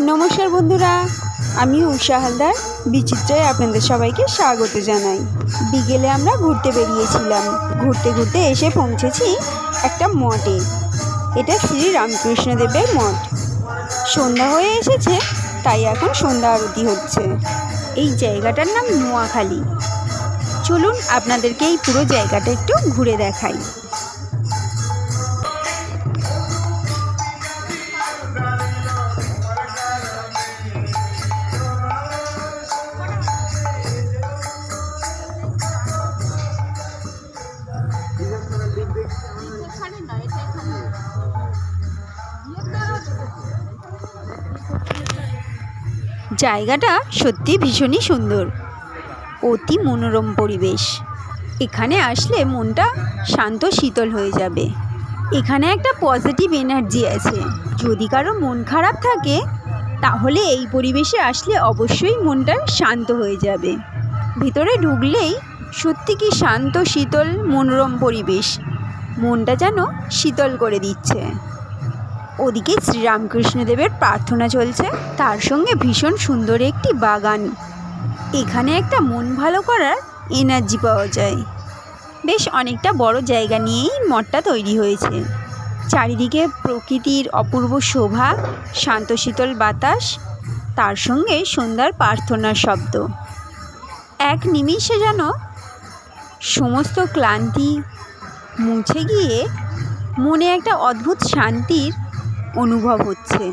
নমস্কার বন্ধুরা, আমি উষা হালদার। বিচিত্রায় আপনাদের সবাইকে স্বাগত জানাই। বিকেলে আমরা ঘুরতে বেরিয়েছিলাম। ঘুরতে ঘুরতে এসে পৌঁছেছি একটা মঠে। এটা শ্রী রামকৃষ্ণদেবের মঠ। সন্ধ্যা হয়ে এসেছে, তাই এখন সন্ধ্যা আরতি হচ্ছে। এই জায়গাটার নাম নোয়াখালী। চলুন আপনাদেরকে এই পুরো জায়গাটা একটু ঘুরে দেখাই। জায়গাটা সত্যি ভীষণই সুন্দর। অতি মনোরম পরিবেশ। এখানে আসলে মনটা শান্ত শীতল হয়ে যাবে। এখানে একটা পজিটিভ এনার্জি আছে। যদি কারও মন খারাপ থাকে, তাহলে এই পরিবেশে আসলে অবশ্যই মনটা শান্ত হয়ে যাবে। ভিতরে ঢুকলেই সত্যি কি শান্ত, শীতল, মনোরম পরিবেশ। মনটা যেন শীতল করে দিচ্ছে। ওদিকে শ্রীরামকৃষ্ণদেবের প্রার্থনা চলছে। তার সঙ্গে ভীষণ সুন্দর একটি বাগান। এখানে একটা মন ভালো করার এনার্জি পাওয়া যায়। বেশ অনেকটা বড় জায়গা নিয়েই মঠটা তৈরি হয়েছে। চারিদিকে প্রকৃতির অপূর্ব শোভা শান্ত শীতল বাতাস, তার সঙ্গে সন্ধ্যার প্রার্থনার শব্দ। এক নিমিষে যেন সমস্ত ক্লান্তি মুছে গিয়ে মনে একটা অদ্ভুত শান্তির অনুভব হচ্ছে।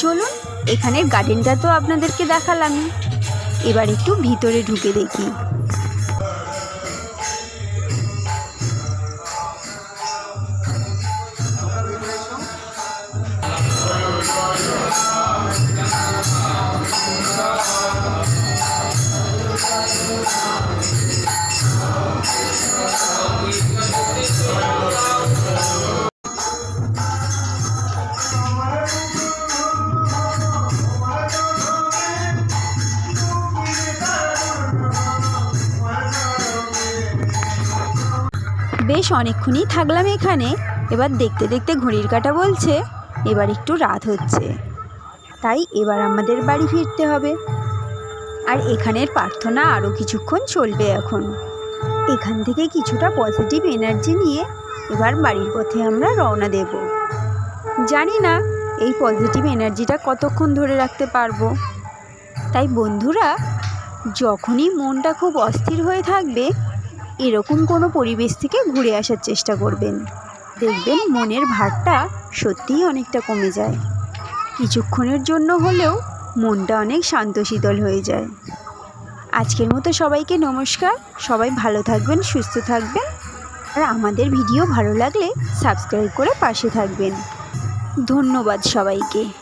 চলুন এখানের গার্ডেনটা তো আপনাদেরকে দেখালামই। এবার একটু ভিতরে ঢুকে দেখি। বেশ অনেকক্ষণই থাকলাম এখানে। এবার দেখতে দেখতে ঘড়ির কাটা বলছে, এবার একটু রাত হচ্ছে। তাই এবার আমাদের বাড়ি ফিরতে হবে। আর এখানের প্রার্থনা আরও কিছুক্ষণ চলবে এখন। এখান থেকে কিছুটা পজিটিভ এনার্জি নিয়ে এবার বাড়ির পথে আমরা রওনা দেব। জানি না এই পজিটিভ এনার্জিটা কতক্ষণ ধরে রাখতে পারব। তাই বন্ধুরা, যখনই মনটা খুব অস্থির হয়ে থাকবে এরকম কোনো পরিবেশ থেকে ঘুরে আসার চেষ্টা করবেন। দেখবেন মনের ভারটা সত্যিই অনেকটা কমে যায়। কিছুক্ষণের জন্য হলেও মনটা অনেক শান্ত শীতল হয়ে যায়। আজকের মতো সবাইকে নমস্কার। সবাই ভালো থাকবেন, সুস্থ থাকবেন। আর আমাদের ভিডিও ভালো লাগলে সাবস্ক্রাইব করে পাশে থাকবেন। ধন্যবাদ সবাইকে।